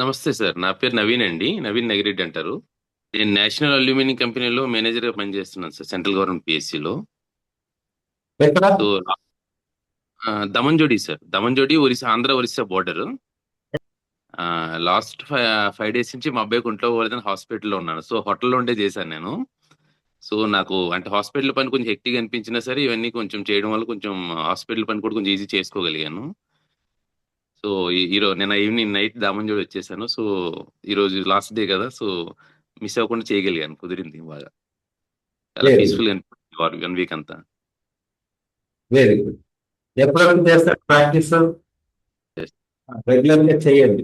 నమస్తే సార్. నా పేరు నవీన్ అండి. నవీన్ నగిరెడ్డి అంటారు. నేను నేషనల్ అల్యూమినియం కంపెనీలో మేనేజర్గా పనిచేస్తున్నాను sir central government పిఎస్సిలో. Damanjodi sir. Damanjodi Orissa Andhra Orissa border. Last five five days నుంచి మా అబ్బాయి ఒంట్లో పోలేదని హాస్పిటల్లో ఉన్నాను. సో హోటల్లో ఉండే చేశాను నేను. సో నాకు అంటే హాస్పిటల్ పని కొంచెం హెక్టిక్ అనిపించినా సరే ఇవన్నీ కొంచెం చేయడం వల్ల కొంచెం హాస్పిటల్ పని కూడా కొంచెం ఈజీ చేసుకోగలిగాను. సో ఈ- ఈరోజు నేను ఈవినింగ్ నైట్ దామంజోడి వచ్చేసాను. సో ఈరోజు లాస్ట్ డే కదా సో మిస్ అవ్వకుండా చేయగలిగాను. కుదిరింది బాగా. చాలా పీస్ఫుల్ అనిపించింది వన్ వీక్ అంతా. వెరీ గుడ్ ఎప్పుడెప్పుడు చేస్తారు ప్రాక్టీస్. రెగ్యులర్గా చేయండి.